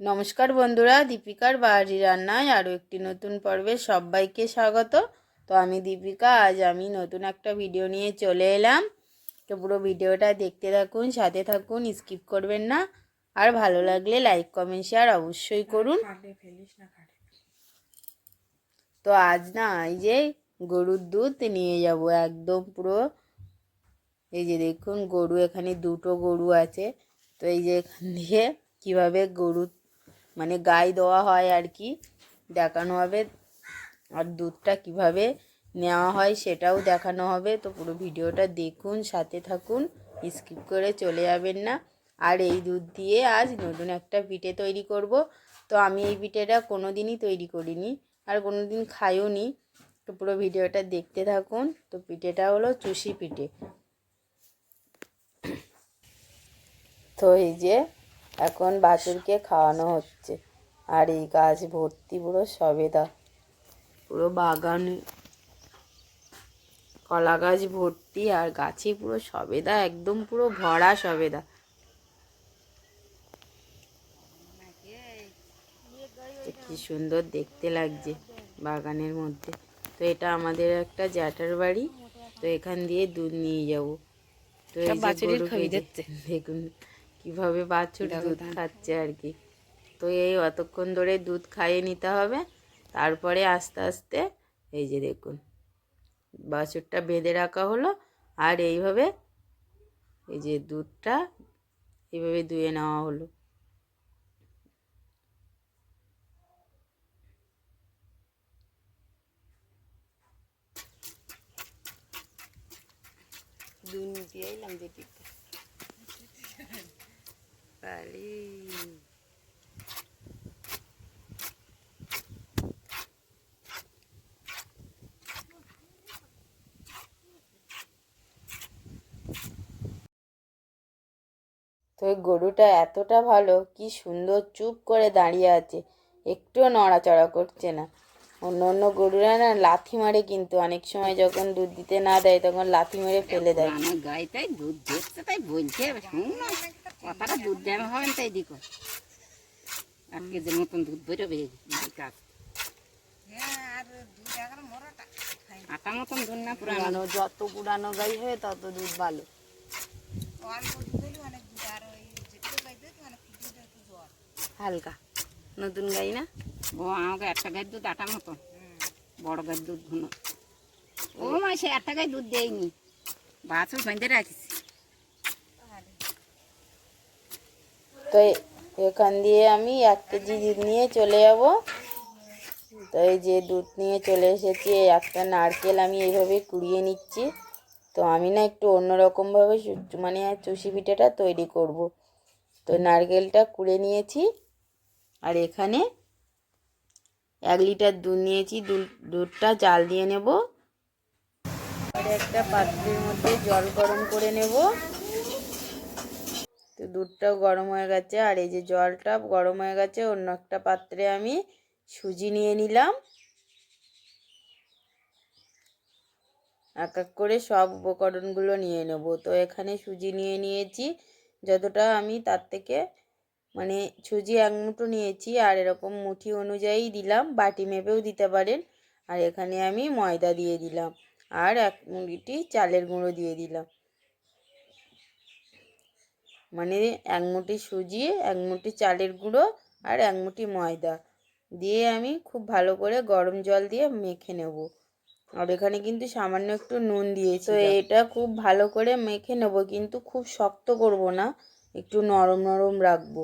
নমস্কার বন্ধুরা, দীপিকার বাড়ি রান্নায় আরও একটি নতুন পর্বে সবাইকে স্বাগত। তো আমি দীপিকা, আজ আমি নতুন একটা ভিডিও নিয়ে চলে এলাম। তো পুরো ভিডিওটা দেখতে থাকুন, সাথে থাকুন, স্কিপ করবেন না। আর ভালো লাগলে লাইক, কমেন্ট, শেয়ার অবশ্যই করুন। তো আজ না, এই যে গরুর দুধ নিয়ে যাব একদম পুরো। এই যে দেখুন, গরু এখানে দুটো গরু আছে। তো এই যে এখান দিয়ে কীভাবে গরু মানে গায়ে দেওয়া হয় আর কি, দেখানো হবে। আর দুধটা কীভাবে নেওয়া হয় সেটাও দেখানো হবে। তো পুরো ভিডিওটা দেখুন, সাথে থাকুন, স্কিপ করে চলে যাবেন না। আর এই দুধ দিয়ে আজ নতুন একটা পিঠে তৈরি করব। তো আমি এই পিঠেটা কোনো দিনই তৈরি করিনি আর কোনো দিন খাইও নি। তো পুরো ভিডিওটা দেখতে থাকুন। তো পিঠেটা হলো চুষি পিঠে। তো এই যে এখন বাছুরকে খাওয়ানো হচ্ছে। আর এই গাছ ভর্তি পুরো সবেদা। পুরো বাগান কলা গাছ ভর্তি আর গাছে পুরো সবেদা একদম পুরো ভরা সবেদা। কি সুন্দর দেখতে লাগছে বাগানের মধ্যে। তো এটা আমাদের একটা জ্যাঠার বাড়ি। তো এখান দিয়ে দুধ নিয়ে যাব। তো দেখুন কীভাবে বাছুর দুধ খাচ্ছে আর কি। তো এই অতক্ষণ ধরে দুধ খাইয়ে নিতে হবে। তারপরে আস্তে আস্তে এই যে দেখুন বাছুরটা বেঁধে রাখা হলো। আর এইভাবে এই যে দুধটা এইভাবে ধুয়ে নেওয়া হলো। দুধ নিতে এলাম যেটি পারি তো গরুটা এতটা ভালো কি সুন্দর চুপ করে দাঁড়িয়ে আছে। একটুও নড়াচড়া করছে না। অন্য অন্য গরুরা না লাথি মারে কিন্তু। অনেক সময় যখন দুধ দিতে না দেয় তখন লাথি মেরে ফেলে দেয়। আমার গায়ে তাই দুধ দিচ্ছে তাই বলছে শুন কথাটা দুধ দেওয়া হবে না তাই দিকো এক কেজির মতন দুধ বেরোবে গাছ আটা মতন দুধ না পুরানো? যত পুরানো গাই হয় তত দুধ ভালো। হালকা। নতুন গাই না? ও আমাকে একটা গায়ের দুধ আটা মতন। বড় গায়ের দুধ ঘন। ও মা সে একটা গায়ে দুধ দেয়নি। বাছুর বেঁধে রাখিস তো এখান দিয়ে আমি এক কেজি দুধ নিয়ে চলে যাব। তো এই যে দুধ নিয়ে চলে এসেছি একটা নারকেল আমি এইভাবে কুড়িয়ে নিচ্ছি। তো আমি না একটু অন্যরকমভাবে মানে চুষি পিঠাটা তৈরি করব। তো নারকেলটা কুড়ে নিয়েছি, আর এখানে এক লিটার দুধ নিয়েছি। দুধটা জাল দিয়ে নেব। আর একটা পাত্রের মধ্যে জল গরম করে নেব। তো দুধটাও গরম হয়ে গেছে আর এই যে জলটা গরম হয়ে গেছে, অন্য একটা পাত্রে আমি সুজি নিয়ে নিলাম। এক এক করে সব উপকরণগুলো নিয়ে নেব। তো এখানে সুজি নিয়ে নিয়েছি, যতটা আমি তার থেকে মানে সুজি এক মুঠো নিয়েছি আর এরকম মুঠি অনুযায়ী দিলাম, বাটি মেপেও দিতে পারেন। আর এখানে আমি ময়দা দিয়ে দিলাম আর এক মুঠি চালের গুঁড়ো দিয়ে দিলাম। মানে এক মুঠি সুজি এক মুঠি চালের গুঁড়ো আর এক মুঠি ময়দা দিয়ে আমি খুব ভালো করে গরম জল দিয়ে মেখে নেব। আর এখানে কিন্তু সামান্য একটু নুন দিয়েছি। তো এটা খুব ভালো করে মেখে নেব কিন্তু খুব শক্ত করব না একটু নরম নরম রাখব।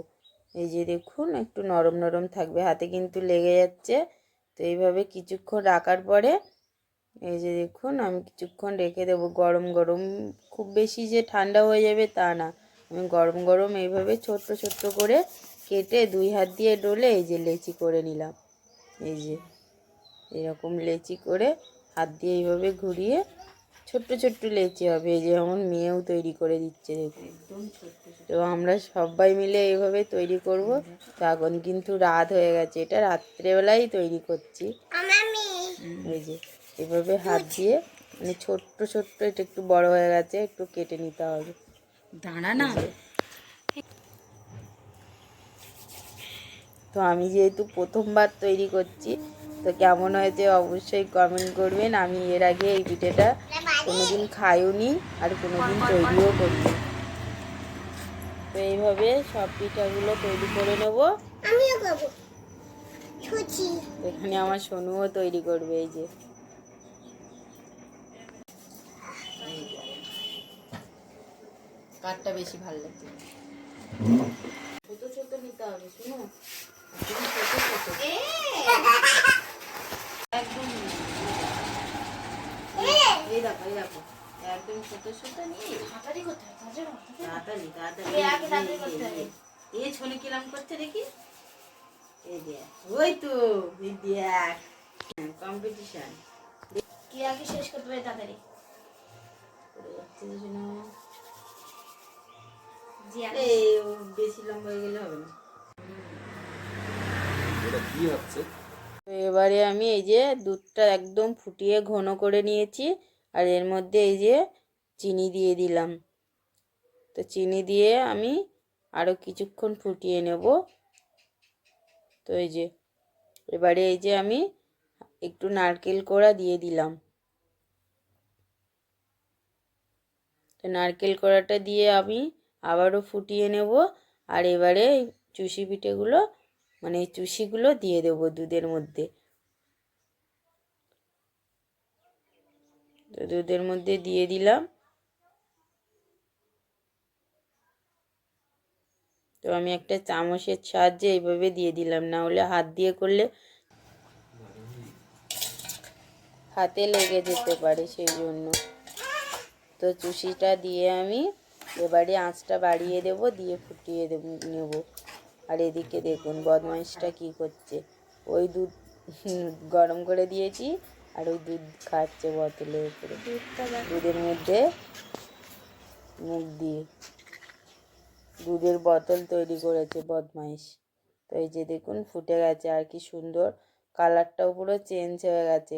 এই যে দেখুন একটু নরম নরম থাকবে হাতে কিন্তু লেগে যাচ্ছে। তো এইভাবে কিছুক্ষণ রাখার পরে এই যে দেখুন আমি কিছুক্ষণ রেখে দেবো গরম গরম। খুব বেশি যে ঠান্ডা হয়ে যাবে তা না। গরম গরম এইভাবে ছোট্ট ছোট্ট করে কেটে দুই হাত দিয়ে ডলে এই যে লেচি করে নিলাম। এই যে এরকম লেচি করে হাত দিয়ে এইভাবে ঘুরিয়ে ছোট্ট ছোট্ট লেচি হবে। এই যে আমার মেয়েও তৈরি করে দিচ্ছে দেখুন। তো আমরা সবাই মিলে এইভাবে তৈরি করব। তো এখন কিন্তু রাত হয়ে গেছে। এটা রাত্রেবেলাই তৈরি করছি। এই যে এভাবে হাত দিয়ে মানে ছোট্ট ছোট্ট এটা একটু বড় হয়ে গেছে একটু কেটে নিতে হবে। দাঁড়া না। তো আমি যেহেতু প্রথমবার তৈরি করছি তো কেমন হয়েছে অবশ্যই কমেন্ট করবেন। আমি এর আগে এই পিঠেটা কোনোদিন খাইওনি আর কোনোদিন তৈরিও করিনি। তো এইভাবে সব পিঠাগুলো তৈরি করে নেব। এখানে আমার সোনুও তৈরি করবে এই যে। কাঠটা বেশি ভালো লাগছে ছোট ছোট নিতে হবে শুনো? একদম ছোট ছোট একদম এই দেখো এই দেখো। একদম ছোট ছোট নিয়ে তাড়াতাড়ি তাড়াতাড়ি তাড়াতাড়ি এই ছনি কিরাম করছে দেখি? এই দেখ ওই তো এই দেখ। কম্পিটিশন কে আগে শেষ করতে পারে তাড়াতাড়ি? বেশি লম্বা হয়ে গেলে হবে না। এটা কি হচ্ছে? তো এবারে আমি এই যে দুধটা একদম ফুটিয়ে ঘন করে নিয়েছি আর এর মধ্যে এই যে চিনি দিয়ে দিলাম। তো চিনি দিয়ে আমি আরও কিছুক্ষণ ফুটিয়ে নেব। তো এই যে এবারে এই যে আমি একটু নারকেল কোড়া দিয়ে দিলাম। তো নারকেল কোড়াটা দিয়ে আমি আবারও ফুটিয়ে নেব আর এবারে চুষি পিঠেগুলো মানে চুষিগুলো দিয়ে দেবো দুধের মধ্যে। তো দুধের মধ্যে দিয়ে দিলাম। তো আমি একটা চামচের সাহায্যে এইভাবে দিয়ে দিলাম, না হলে হাত দিয়ে করলে হাতে লেগে যেতে পারে সেই জন্য। তো চুষিটা দিয়ে আমি এবারে আঁচটা বাড়িয়ে দেব দিয়ে ফুটিয়ে দেব নেব। আর এদিকে দেখুন বদমাইশটা কি করছে। ওই দুধ গরম করে দিয়েছি আর ওই দুধ খাচ্ছে বোতলের উপরে দুধের মধ্যে মুখ দিয়ে দুধের বোতল তৈরি করেছে বদমাইশ। তো এই যে দেখুন ফুটে গেছে আর কি সুন্দর। কালারটাও পুরো চেঞ্জ হয়ে গেছে।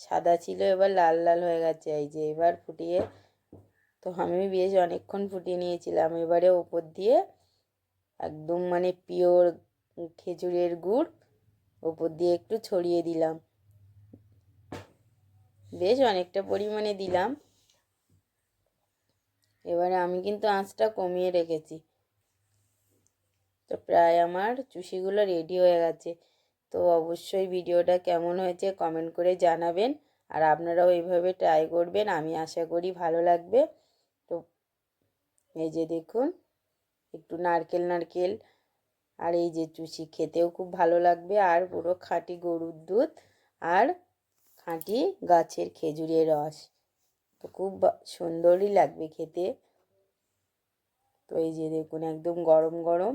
সাদা ছিল এবার লাল লাল হয়ে গেছে। এই যে এবার ফুটিয়ে তো আমি বেশ অনেকক্ষণ ফুটিয়ে নিয়েছিলাম। এবারে ওপর দিয়ে একদম মানে পিওর খেজুরের গুড় ওপর দিয়ে একটু ছড়িয়ে দিলাম। বেশ অনেকটা পরিমাণে দিলাম। এবারে আমি কিন্তু আঁচটা কমিয়ে রেখেছি। তো প্রায় আমার চুষিগুলো রেডি হয়ে গেছে। তো অবশ্যই ভিডিওটা কেমন হয়েছে কমেন্ট করে জানাবেন। আর আপনারাও এইভাবে ট্রাই করবেন। আমি আশা করি ভালো লাগবে। এই যে দেখুন একটু নারকেল নারকেল। আর এই যে চুষি খেতেও খুব ভালো লাগবে। আর পুরো খাঁটি গরুর দুধ আর খাঁটি গাছের খেজুরের রস। তো খুব সুন্দরই লাগবে খেতে। তো এই যে দেখুন একদম গরম গরম।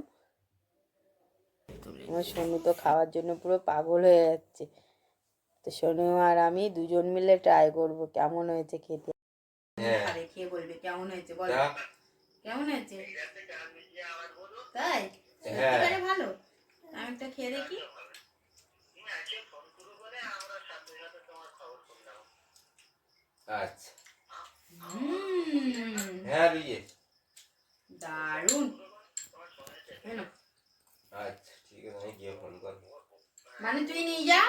আমার সোনু তো খাওয়ার জন্য পুরো পাগল হয়ে যাচ্ছে। তো সোনু আর আমি দুজন মিলে ট্রাই করব কেমন হয়েছে খেতে? হ্যাঁ। খেয়ে বলবে? কেমন হয়েছে? বল। কেমন হয়েছে তাই? হ্যাঁ। ভালো। আমি একটা খেয়ে দেখি। আচ্ছা। হ্যাঁ দারুণ। এই আচ্ছা ঠিক আছে আমি গিয়ে ফোন করব। মানে তুই নিয়ে যা।